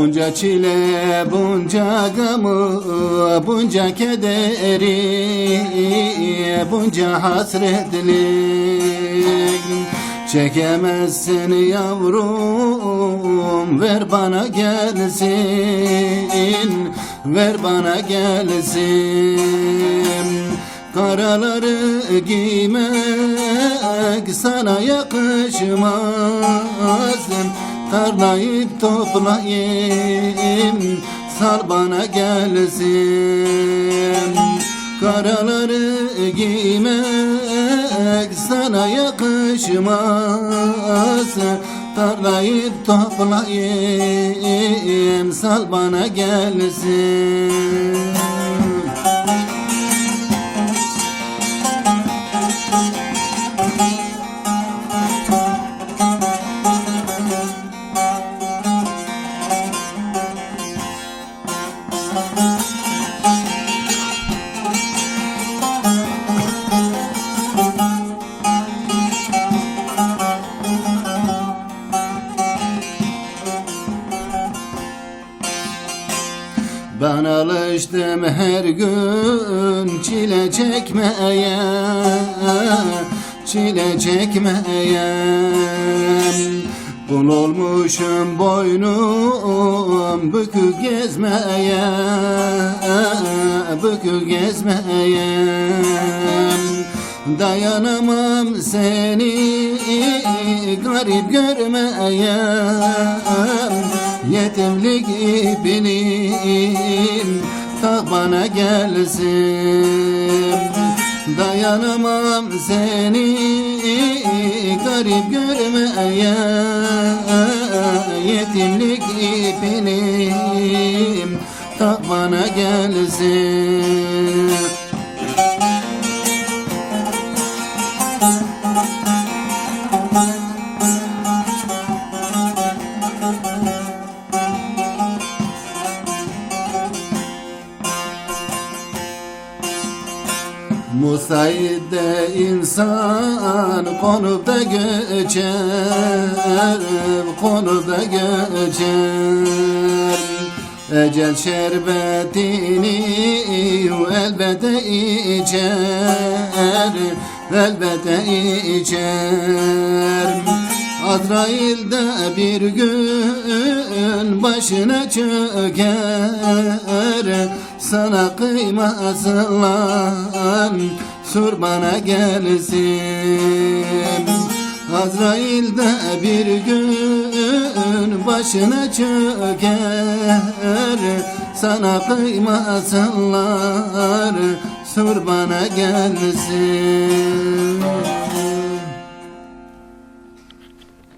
Bunca çile, bunca gamı, bunca kederi, bunca hasretlik Çekemezsin yavrum ver bana gelsin, ver bana gelsin. Karaları giymek sana yakışmaz. Tarlayıp toplayayım sal bana gelsin. Karaları giymek sana yakışmaz. Tarlayıp toplayayım. Sal bana gelsin Ben alıştım her gün çile çekmeye Çile çekmeye. Kul olmuşum boynum bükük gezmeye Bükük gezmeye. Dayanamam seni garip görmeye. Yetimlik ipinin tak bana gelsin. Dayanamam seni garip görmeye. Yetimlik ipinin tak bana gelsin Musayide insan konup da geçer Konup da geçer. Ecel şerbetini elbette içer Elbette içer. Azrail'de bir gün başına çöker Sana kıymasınlar sor bana gelsin. Azrail'de bir gün başına çöker. Sana kıymasınlar sor bana gelsin